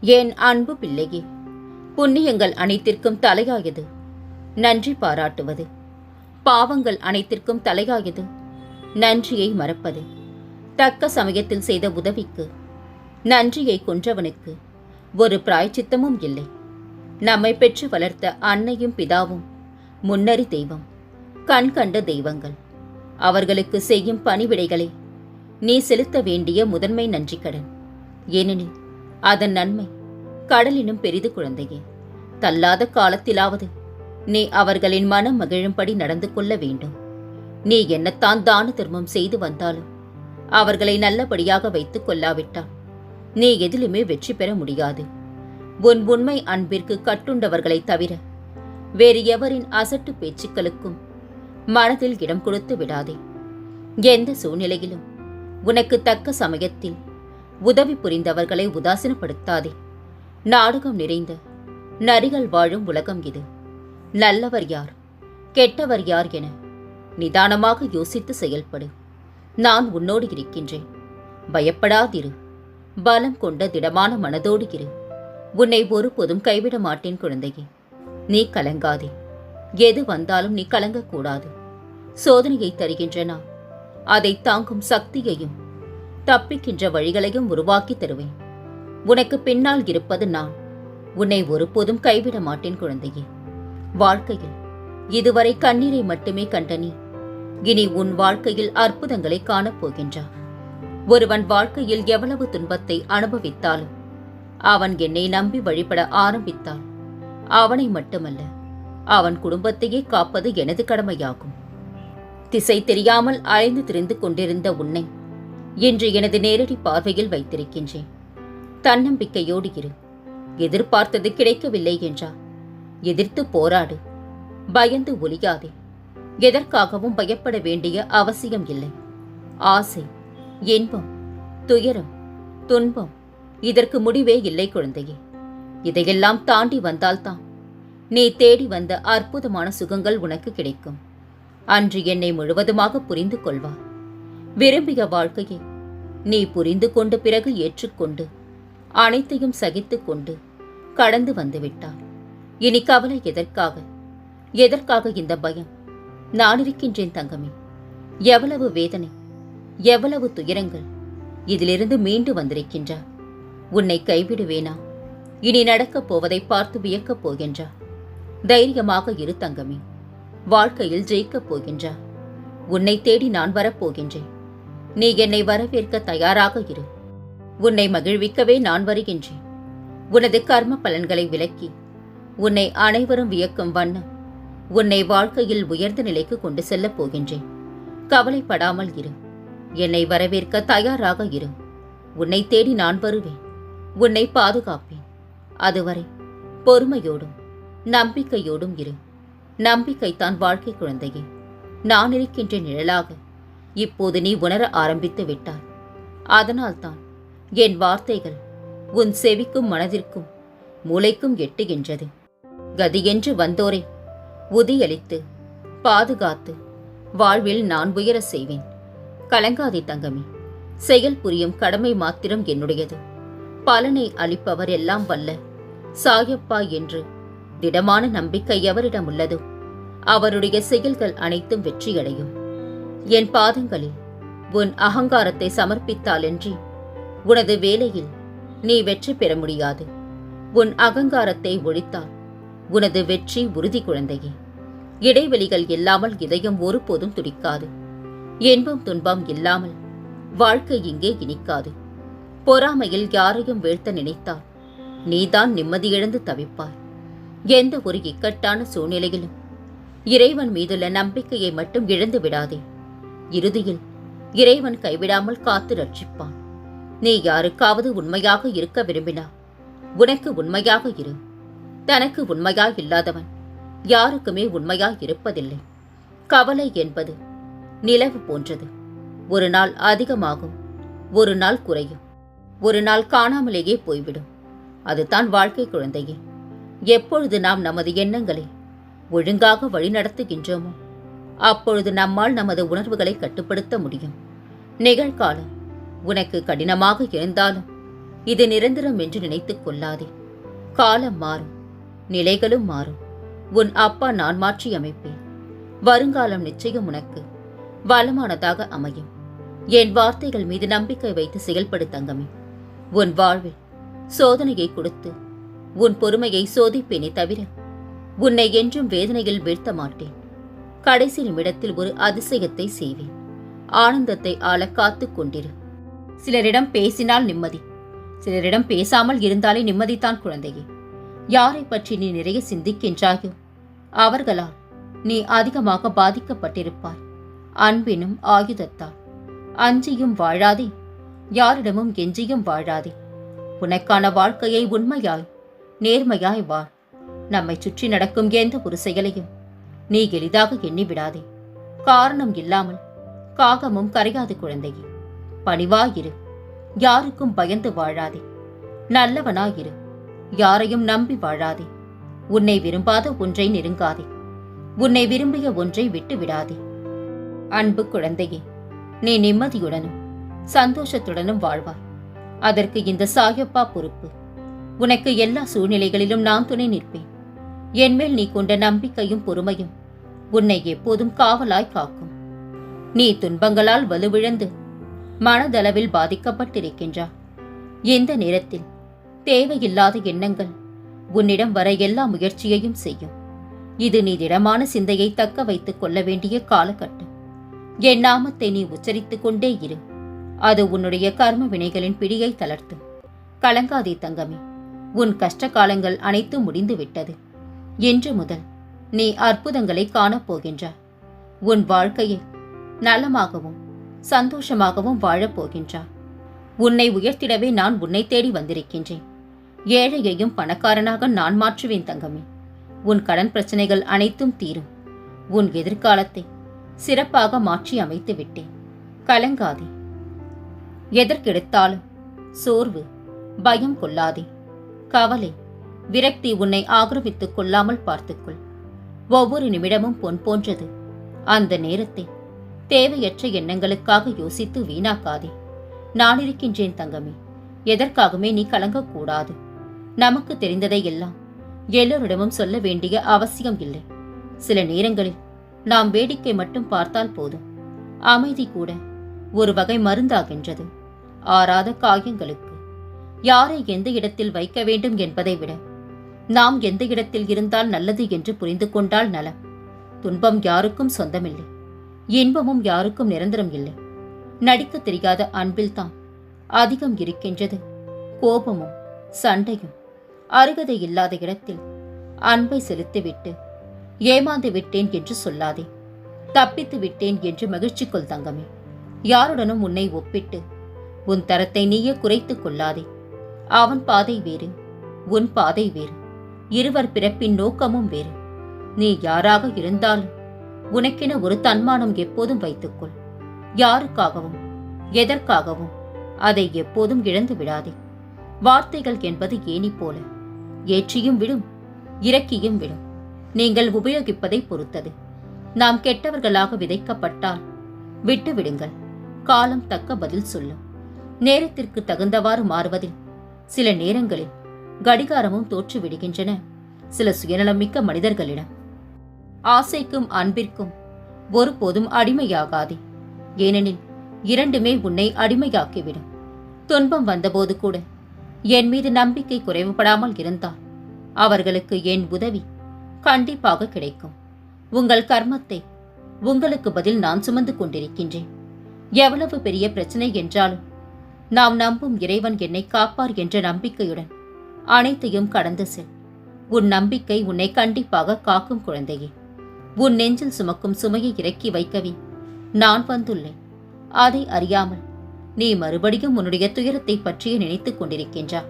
என் அன்பு பிள்ளையே? புண்ணியங்கள் அனைத்திற்கும் தலையாயது. நன்றி பாராட்டுவது. பாவங்கள் அனைத்திற்கும் தலையாயது. நன்றியை மறப்பது. தக்க சமயத்தில் செய்த உதவிக்கு. நன்றியை கொன்றவனுக்கு. ஒரு பிராய்ச்சித்தமும் இல்லை. நம்மை பெற்று வளர்த்த அன்னையும் பிதாவும் முன்னறி தெய்வம். கண் கண்ட தெய்வங்கள். அவர்களுக்கு செய்யும் பணிவிடைகளை நீ செலுத்த வேண்டிய முதன்மை நன்றி கடன் ஏனெனில் அதன் நன்மை கடலினும் பெரிது குழந்தையே. தள்ளாத காலத்திலாவது நீ அவர்களின் மனம் மகிழும்படி நடந்து கொள்ள வேண்டும். நீ என்னத்தான் தான தர்மம் செய்து வந்தாலும் அவர்களை நல்லபடியாக வைத்துக் கொள்ளாவிட்டால் நீ எதிலுமே வெற்றி பெற முடியாது. உன் உண்மை அன்பிற்கு கட்டுண்டவர்களை தவிர வேறு எவரின் அசட்டு பேச்சுக்களுக்கும் மனதில் இடம் கொடுத்து விடாதே. எந்த சூழ்நிலையிலும் உனக்கு தக்க சமயத்தில் உதவி புரிந்தவர்களை உதாசீனப்படுத்தாதே. நாடகம் நிறைந்த நரிகள் வாழும் உலகம் இது. நல்லவர் யார்? கெட்டவர் யார் என நிதானமாக யோசித்து செயல்படு. நான் உன்னோடு இருக்கின்றேன். பயப்படாதிரு. பலம் கொண்ட திடமான மனதோடு இரு. உன்னை ஒருபோதும் கைவிட மாட்டேன் குழந்தையே. நீ கலங்காதே. எது வந்தாலும் நீ கலங்கக்கூடாது. சோதனையை தருகின்றனா. அதை தாங்கும் சக்தியையும் தப்பிக்கின்ற வழிகளையும் உருவாக்கி தருவேன். உனக்கு பின்னால் இருப்பது நான். உன்னை ஒருபோதும் கைவிட மாட்டேன் குழந்தையே. வாழ்க்கையில் இதுவரை கண்ணீரை மட்டுமே கண்ட நீ இனி உன் வாழ்க்கையில் அற்புதங்களை காணப்போகின்றார் ஒருவன் வாழ்க்கையில் எவ்வளவு துன்பத்தை அனுபவித்தாலும் அவன் என்னை நம்பி வழிபட ஆரம்பித்தால் அவனை மட்டுமல்ல அவன் குடும்பத்தையே காப்பது எனது கடமையாகும். திசை தெரியாமல் அலைந்து திரிந்து கொண்டிருந்த உன்னை இன்று எனது நேரடி பார்வையில் வைத்திருக்கின்றேன். தன்னம்பிக்கையோடு இரு. எதிர்பார்த்தது கிடைக்கவில்லை என்றா? எதிர்த்து போராடு. பயந்து ஒலியாதே. எதற்காகவும் பயப்பட வேண்டிய அவசியம் இல்லை. ஆசை இன்பம் துயரம் துன்பம் இதற்கு முடிவே இல்லை குழந்தையே. இதையெல்லாம் தாண்டி வந்தால்தான். நீ தேடி வந்த அற்புதமான சுகங்கள் உனக்கு கிடைக்கும். அன்று என்னை முழுவதுமாக புரிந்து கொள்வார் விரும்பிய வாழ்க்கையை நீ புரிந்து கொண்ட பிறகு ஏற்றுக்கொண்டு அனைத்தையும் சகித்து கொண்டு கடந்து வந்துவிட்டார் இனி கவலை எதற்காக? எதற்காக இந்த பயம்? நான் இருக்கின்றேன் தங்கமே. எவ்வளவு வேதனை எவ்வளவு துயரங்கள் இதிலிருந்து மீண்டு வந்திருக்கின்றார் உன்னை கைவிடுவேனா? இனி நடக்கப் போவதை பார்த்து வியக்கப் போகின்றார் தைரியமாக இரு தங்கமே. வாழ்க்கையில் ஜெயிக்கப் போகின்றார் உன்னை தேடி நான் வரப்போகின்றேன் நீ என்னை வரவேற்க தயாராக இரு. உன்னை மகிழ்விக்கவே நான் வருகின்றேன். உனது கர்ம பலன்களை விலக்கி உன்னை அனைவரும் வியக்கும் வண்ணம் உன்னை வாழ்க்கையில் உயர்ந்த நிலைக்கு கொண்டு செல்லப் போகின்றேன். கவலைப்படாமல் இரு. என்னை வரவேற்க தயாராக இரு. உன்னை தேடி நான் வருவேன். உன்னை பாதுகாப்பேன். அதுவரை பொறுமையோடும் நம்பிக்கையோடும் இரு. நம்பிக்கைத்தான் வாழ்க்கை குழந்தையே. நான் இருக்கின்ற நிழலாக இப்போது நீ உணர ஆரம்பித்து விட்டாய். அதனால்தான் என் வார்த்தைகள் உன் செவிக்கும் மனதிற்கும் மூளைக்கும் எட்டுகின்றது. கதியென்று வந்தோரை உதியளித்து பாதுகாத்து வாழ்வில் நான் உயர செய்வேன். கலங்காதே தங்கமே செயல் புரியும் கடமை மாத்திரம் என்னுடையது. பலனை அளிப்பவர் எல்லாம் வல்ல சாயப்பா என்று திடமான நம்பிக்கை எவரிடம் உள்ளதோ அவருடைய செயல்கள் அனைத்தும் வெற்றியடையும். என் பாதங்களில் உன் அகங்காரத்தை சமர்ப்பித்தாலன்றி உனது வேலையில் நீ வெற்றி பெற முடியாது. உன் அகங்காரத்தை ஒழித்தால் உனது வெற்றி உறுதி குழந்தையே. இடைவெளிகள் இல்லாமல் இதயம் ஒருபோதும் துடிக்காது. இன்பம் துன்பம் இல்லாமல் வாழ்க்கை இங்கே இனிக்காது. பொறாமையில் யாரையும் வீழ்த்த நினைத்தால் நீதான் நிம்மதியிழந்து தவிப்பாய். எந்த ஒரு இக்கட்டான சூழ்நிலையிலும் இறைவன் மீதுள்ள நம்பிக்கையை மட்டும் இழந்து விடாதே. இறுதியில் இறைவன் கைவிடாமல் காத்து ரட்சிப்பான். நீ யாருக்காவது உண்மையாக இருக்க விரும்பினா உனக்கு உண்மையாக இரு. தனக்கு உண்மையாய் இல்லாதவன் யாருக்குமே உண்மையாய் இருப்பதில்லை. கவலை என்பது நிலவு போன்றது. ஒரு நாள் அதிகமாகும் ஒரு நாள் குறையும். ஒரு நாள் காணாமலேயே போய்விடும். அதுதான் வாழ்க்கை குழந்தையே. எப்பொழுது நாம் நமது எண்ணங்களை ஒழுங்காக வழிநடத்துகின்றோமோ அப்பொழுது நம்மால் நமது உணர்வுகளை கட்டுப்படுத்த முடியும். நிகழ்காலம் உனக்கு கடினமாக இருந்தாலும் இது நிரந்தரம் என்று நினைத்துக் கொள்ளாதே. காலம் மாறும் நிலைகளும் மாறும். உன் அப்பா நான் மாற்றி அமைப்பேன். வருங்காலம் நிச்சயம் உனக்கு வளமானதாக அமையும். என் வார்த்தைகள் மீது நம்பிக்கை வைத்து செயல்படு தங்கமே. உன் வாழ்வில் சோதனையை கொடுத்து உன் பொறுமையை சோதிப்பேனே தவிர உன்னை என்றும் வேதனையில் வீழ்த்த மாட்டேன். கடைசி நிமிடத்தில் ஒரு அதிசயத்தை செய்வேன். ஆனந்தத்தை ஆள காத்துக் கொண்டிரு. சிலரிடம் பேசினால் நிம்மதி. சிலரிடம் பேசாமல் இருந்தாலே நிம்மதிதான் குழந்தையே. யாரை பற்றி நீ நிறைய சிந்திக்கின்றாயோ? அவர்களால் நீ அதிகமாக பாதிக்கப்பட்டிருப்பாய். அன்பினும் ஆயுதத்தால். அஞ்சியும் வாழாதே. யாரிடமும் கெஞ்சியும் வாழாதே. உனக்கான வாழ்க்கையை உண்மையாய் நேர்மையாய் வாழ். நம்மை சுற்றி நடக்கும் எந்த ஒரு செயலையும் நீ எளிதாக எண்ணி விடாதே காரணம் இல்லாமல் காகமும் கரையாது குழந்தையே. பணிவாயிரு. யாருக்கும் பயந்து வாழாதே. நல்லவனாயிரு. யாரையும் நம்பி வாழாதே. உன்னை விரும்பாத ஒன்றை நெருங்காதே. உன்னை விரும்பிய ஒன்றை விட்டு விடாதே அன்பு குழந்தையே நீ நிம்மதியுடனும் சந்தோஷத்துடனும் வாழ்வாய். அதற்கு இந்த சாயப்பா பொறுப்பு. உனக்கு எல்லா சூழ்நிலைகளிலும் நான் துணை நிற்பேன். என்மேல் நீ கொண்ட நம்பிக்கையும் பொறுமையும் உன்னை எப்போதும் காவலாய் காக்கும். நீ துன்பங்களால் வலுவிழந்து மனதளவில் பாதிக்கப்பட்டிருக்கின்றா. இந்த நேரத்தில் தேவையில்லாத எண்ணங்கள் உன்னிடம் வர எல்லா முயற்சியையும் செய்யும். இது நீ திடமான சிந்தையை தக்க வைத்துக் கொள்ள வேண்டிய காலகட்டம். என் நாமத்தை நீ உச்சரித்துக் கொண்டே இரு. அது உன்னுடைய கர்ம வினைகளின் பிடியை தளர்த்தும். கலங்காதே தங்கமே. உன் கஷ்ட காலங்கள் அனைத்தும் முடிந்துவிட்டது. இன்று முதல் நீ அற்புதங்களை காணப்போகின்றாய் உன் வாழ்க்கையை நலமாகவும் சந்தோஷமாகவும் வாழப்போகின்றாய் உன்னை உயர்த்திடவே நான் உன்னை தேடி வந்திருக்கின்றேன். ஏழையையும் பணக்காரனாக நான் மாற்றுவேன் தங்கமே. உன் கடன் பிரச்சனைகள் அனைத்தும் தீரும். உன் எதிர்காலத்தை சிறப்பாக மாற்றி அமைத்து விட்டேன். கலங்காதே. எதற்கெடுத்தாலும் சோர்வு பயம் கொள்ளாதே. கவலை விரக்தி உன்னை ஆக்கிரமித்துக் கொள்ளாமல் பார்த்துக்கொள். ஒவ்வொரு நிமிடமும் பொன் போன்றது. அந்த நேரத்தை தேவையற்ற எண்ணங்களுக்காக யோசித்து வீணாக்காதே. நான் இருக்கின்றேன் தங்கமே. எதற்காகவே நீ கலங்கக்கூடாது. நமக்கு தெரிந்ததை எல்லாம் எல்லோரிடமும் சொல்ல வேண்டிய அவசியம் இல்லை. சில நேரங்களில் நாம் வேடிக்கை மட்டும் பார்த்தால் போதும். அமைதி கூட ஒரு வகை மருந்தாகின்றது. ஆறாத காயங்களுக்கு யாரை எந்த இடத்தில் வைக்க வேண்டும் என்பதை விட நாம் எந்த இடத்தில் இருந்தால் நல்லது என்று புரிந்து கொண்டால் நலம். துன்பம் யாருக்கும் சொந்தமில்லை. இன்பமும் யாருக்கும் நிரந்தரம் இல்லை. நடிக்க தெரியாத அன்பில்தான் அதிகம் இருக்கின்றது கோபமும் சண்டையும். அருகதை இல்லாத இடத்தில் அன்பை செலுத்திவிட்டு ஏமாந்து விட்டேன் என்று சொல்லாதே. தப்பித்து விட்டேன் என்று மகிழ்ச்சிக்குள் தங்கமே. யாருடனும் உன்னை ஒப்பிட்டு உன் தரத்தை நீயே குறைத்துக் கொள்ளாதே. அவன் பாதை வேறு உன் பாதை வேறு. இருவர் பிறப்பின் நோக்கமும் வேறு. நீ யாராக இருந்தாலும் உனக்கென ஒரு தன்மானம் எப்போதும் வைத்துக்கொள். யாருக்காகவும் எதற்காகவும் அதை எப்போதும் இழந்து விடாதே. வார்த்தைகள் என்பது ஏனி போல. ஏற்றியும் விடும் இறக்கியும் விடும். நீங்கள் உபயோகிப்பதை பொறுத்தது. நாம் கெட்டவர்களாக விதைக்கப்பட்டால் விட்டு விடுங்கள். காலம் தக்க பதில் சொல்லும். நேரத்திற்கு தகுந்தவாறு மாறுவதில் சில நேரங்களில் கடிகாரமும் தோற்றுவிடுகின்றன. சில சில சுயநலமிக்க மனிதர்களிடம் ஆசைக்கும் அன்பிற்கும் ஒருபோதும் அடிமையாகாதே. ஏனெனில் இரண்டுமே உன்னை அடிமையாக்கிவிடும். துன்பம் வந்தபோது கூட என் மீது நம்பிக்கை குறைவுபடாமல் இருந்தால் அவர்களுக்கு என் உதவி கண்டிப்பாக கிடைக்கும். உங்கள் கர்மத்தை உங்களுக்கு பதில் நான் சுமந்து கொண்டிருக்கின்றேன். எவ்வளவு பெரிய பிரச்சனை என்றாலும் நாம் நம்பும் இறைவன் என்னை காப்பார் என்ற நம்பிக்கையுடன் அனைத்தையும் கடந்து செல். உன் நம்பிக்கை உன்னை கண்டிப்பாக காக்கும் குழந்தையே. உன் நெஞ்சில் சுமக்கும் சுமையை இறக்கி வைக்கவே நான் வந்துள்ளேன். அதை அறியாமல் நீ மறுபடியும் உன்னுடைய துயரத்தை பற்றியே நினைத்துக் கொண்டிருக்கின்றா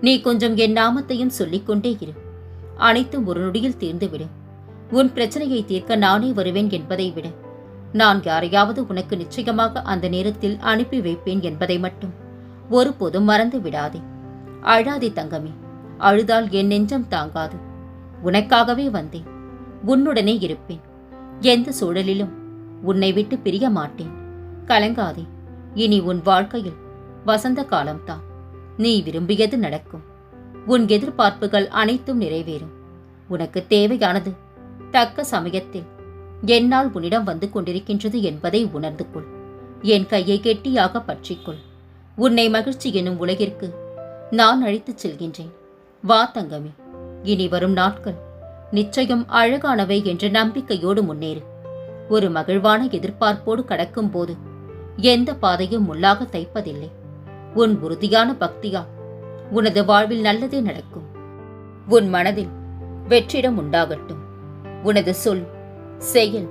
நீ கொஞ்சம் என் நாமத்தையும் சொல்லிக் கொண்டே இரு. அனைத்தும் ஒரு நொடியில் தீர்ந்துவிடும் உன் பிரச்சனையை தீர்க்க நானே வருவேன் என்பதை விட நான் யாரையாவது உனக்கு நிச்சயமாக அந்த நேரத்தில் அனுப்பி வைப்பேன் என்பதை மட்டும் ஒருபோதும் மறந்து விடாதே. அழாதே தங்கமே அழுதால் என் நெஞ்சம் தாங்காது. உனக்காகவே வந்தேன் உன்னுடனே இருப்பேன். எந்த சூழலிலும் உன்னை விட்டு பிரிய மாட்டேன். கலங்காதே இனி உன் வாழ்க்கையில் வசந்த காலம்தான். நீ விரும்பியது நடக்கும். உன் எதிர்பார்ப்புகள் அனைத்தும் நிறைவேறும். உனக்கு தேவையானது தக்க சமயத்தில் என்னால் உன்னிடம் வந்து கொண்டிருக்கின்றது என்பதை உணர்ந்து கொள். என் கையை கெட்டியாக பற்றிக்கொள். உன்னை மகிழ்ச்சி எனும் உலகிற்கு நான் அழைத்துச் செல்கின்றேன். வா தங்கமே இனி வரும் நாட்கள் நிச்சயம் அழகானவை என்ற நம்பிக்கையோடு முன்னேறு. ஒரு மகிழ்வான எதிர்பார்ப்போடு கடக்கும் போது எந்த பாதையும் முள்ளாக தைப்பதில்லை. உன் உறுதியான பக்தியா உனது வாழ்வில் நல்லதே நடக்கும். உன் மனதில் வெற்றிடம் உண்டாகட்டும். உனது சொல் செயல்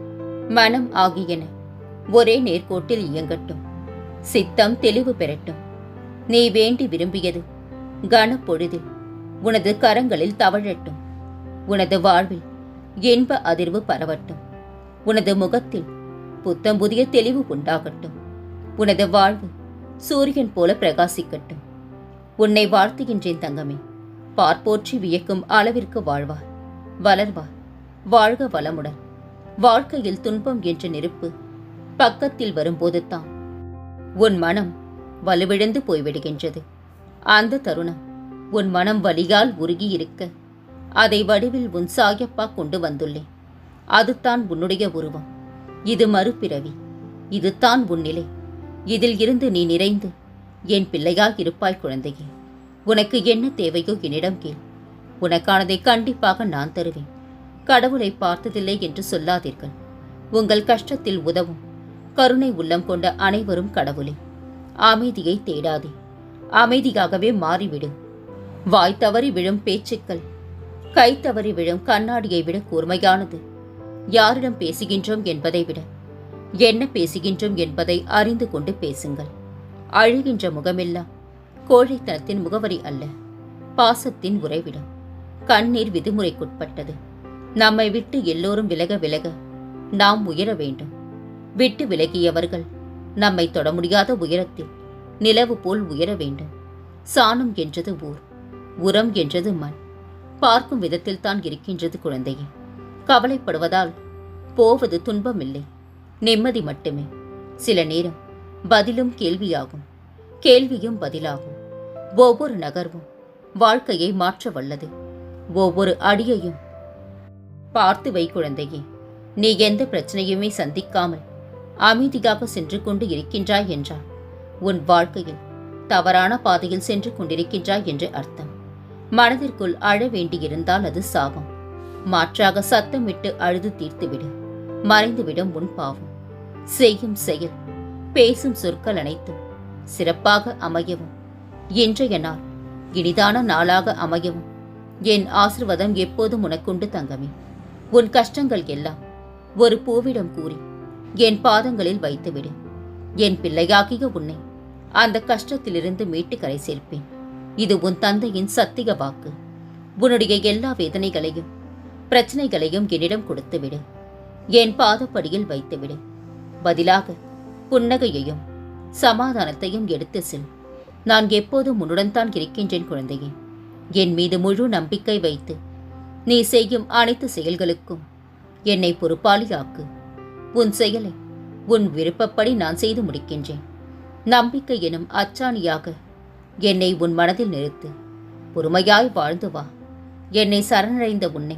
மனம் ஆகியன ஒரே நேர்கோட்டில் இயங்கட்டும். சித்தம் தெளிவு பெறட்டும். நீ வேண்டி விரும்பியது கனப்பொழுதில் உனது கரங்களில் தவழட்டும். உனது வாழ்வில் இன்ப அதிர்வு பரவட்டும். உனது முகத்தில் புத்தம் புதிய தெளிவு உண்டாகட்டும். உனது வாழ்வு சூரியன் போல பிரகாசிக்கட்டும். உன்னை வாழ்த்துகின்றேன் தங்கமே. பார்ப்போற்றி வியக்கும் அளவிற்கு வாழ்வார். வளர்வார் வாழ்க வளமுடன். வாழ்க்கையில் துன்பம் என்ற நெருப்பு பக்கத்தில் வரும்போது தான் உன் மனம் வலுவிழந்து போய்விடுகின்றது. அந்த தருணம் உன் மனம் வலியால் உருகியிருக்க. அதை வடிவில் உன் சாயப்பா கொண்டு வந்துள்ளேன் அதுதான் உன்னுடைய உருவம். இது மறுபிறவி. இதுதான் உன் நிலை. இதில் இருந்து நீ நிறைந்து என் பிள்ளையாக இருப்பாய் குழந்தையே. உனக்கு என்ன தேவையோ என்னிடம் கேள். உனக்கானதை கண்டிப்பாக நான் தருவேன். கடவுளை பார்த்ததில்லை என்று சொல்லாதீர்கள். உங்கள் கஷ்டத்தில் உதவும் கருணை உள்ளம் கொண்ட அனைவரும் கடவுளே. அமைதியை தேடாதே. அமைதியாகவே மாறிவிடும். வாய் தவறி விழும் பேச்சுக்கள் கை தவறி விழும் கண்ணாடியை விட கூர்மையானது. யாரிடம் பேசுகின்றோம் என்பதை விட என்ன பேசுகின்றோம் என்பதை அறிந்து கொண்டு பேசுங்கள். அழுகின்ற முகமெல்லாம் கோழைத்தனத்தின் முகவரி அல்ல பாசத்தின் உறைவிடம். கண்ணீர் விதிமுறைக்குட்பட்டது. நம்மை விட்டு எல்லோரும் விலக விலக நாம் உயர வேண்டும். விட்டு விலகியவர்கள் நம்மை தொட முடியாத உயரத்தில் நிலவு போல் உயர வேண்டும். சாணம் என்றது ஊர் உரம் என்றது மண். பார்க்கும் விதத்தில் தான் இருக்கின்றது குழந்தையே. கவலைப்படுவதால் போவது துன்பமில்லை. நிம்மதி மட்டுமே. சில நேரம் பதிலும் கேள்வியாகும். கேள்வியும் பதிலாகும். ஒவ்வொரு நகர்வும் வாழ்க்கையை மாற்ற வல்லது. ஒவ்வொரு அடியையும் பார்த்து வை குழந்தையே. நீ எந்த பிரச்சனையுமே சந்திக்காமல் அமைதியாக சென்று கொண்டு இருக்கின்றாய் என்றால் உன் வாழ்க்கையில் தவறான பாதையில் சென்று கொண்டிருக்கின்றாய் என்று அர்த்தம். மனதிற்குள் அழ வேண்டியிருந்தால் அது சாபம். மாற்றாக சத்தமிட்டு அழுது தீர்த்துவிடு. மறைந்துவிடும் உன் பாவம். செய்யும் செயல் பேசும் சொற்கள் அனைத்தும் சிறப்பாக அமையவும். இன்றைய நாள் இனிதான நாளாக அமையவும். என் ஆசிர்வாதம் எப்போதும் உனக்குண்டு தங்கமே. உன் கஷ்டங்கள் எல்லாம் ஒரு பூவிடம் கூறி என் பாதங்களில் வைத்துவிடு. என் பிள்ளையாகிய உன்னை அந்த கஷ்டத்திலிருந்து மீட்டு கரை சேர்ப்பேன். இது உன் தந்தையின் சத்திய வாக்கு. உன்னுடைய எல்லா வேதனைகளையும் பிரச்சனைகளையும் என்னிடம் கொடுத்துவிடு. என் பாதப்படியில் வைத்துவிடு. பதிலாக புன்னகையையும் சமாதானத்தையும் எடுத்து செல். நான் எப்போதும் உன்னுடன் தான் இருக்கின்றேன் குழந்தையே. என் மீது முழு நம்பிக்கை வைத்து நீ செய்யும் அனைத்து செயல்களுக்கும் என்னை பொறுப்பாளியாக்கு. உன் செயலை உன் விருப்பப்படி நான் செய்து முடிக்கின்றேன். நம்பிக்கை எனும் அச்சாணியாக. என்னை உன் மனதில் நிறுத்து. பொறுமையாய் வாழ்ந்து வா. என்னை சரணடைந்த உன்னை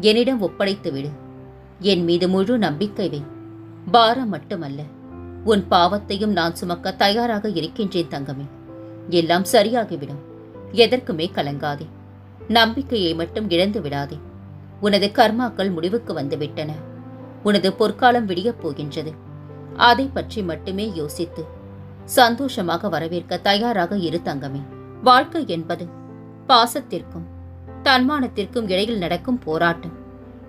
என்னிடம் ஒப்படைத்து விடு. என் மீது முழு நம்பிக்கை வை. பாரம் மட்டுமல்ல உன் பாவத்தையும் நான் சுமக்க தயாராக இருக்கின்றேன் தங்கமே. எல்லாம் சரியாகிவிடும். எதற்குமே கலங்காதே. நம்பிக்கையை மட்டும் இழந்து விடாதே. உனது கர்மாக்கள் முடிவுக்கு வந்துவிட்டன. உனது பொற்காலம் விடியப் போகின்றது. அதை பற்றி மட்டுமே யோசித்து சந்தோஷமாக வரவேற்க தயாராக இரு தங்கமே. வாழ்க்கை என்பது பாசத்திற்கும் தன்மானத்திற்கும் இடையில் நடக்கும் போராட்டம்.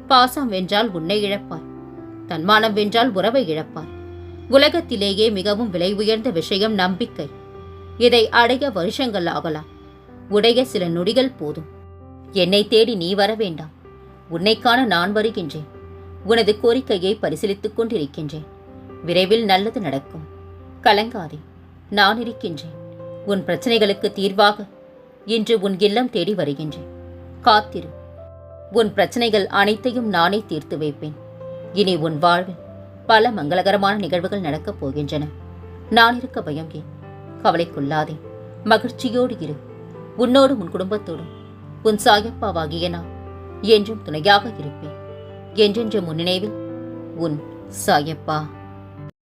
பாசம் வென்றால் உன்னை இழப்பாய். தன்மானம் வென்றால் உறவை இழப்பாய். உலகத்திலேயே மிகவும் விலை உயர்ந்த விஷயம் நம்பிக்கை. இதை அடைய வருஷங்கள் ஆகலாம். உடைய சில நொடிகள் போதும். என்னை தேடி நீ வர வேண்டாம். உன்னை காண நான் வருகின்றேன். உனது கோரிக்கையை பரிசீலித்துக் கொண்டிருக்கின்றேன். விரைவில் நல்லது நடக்கும். கலங்காதே. நான் இருக்கின்றேன். உன் பிரச்சனைகளுக்கு தீர்வாக இன்று உன் இல்லம் தேடி வருகின்றேன். காத்திரு. உன் பிரச்சனைகள் அனைத்தையும் நானே தீர்த்து வைப்பேன். இனி உன் வாழ்வில் பல மங்களகரமான நிகழ்வுகள் நடக்கப் போகின்றன. நான் இருக்க பயம் ஏன் கவலைக்குள்ளாதே மகிழ்ச்சியோடு இரு. உன்னோடும் உன் குடும்பத்தோடும். உன் சாயப்பாவாகிய நான் என்றும் துணையாக இருப்பேன். என்றென்றும் முன் நினைவில் உன் சாயப்பா.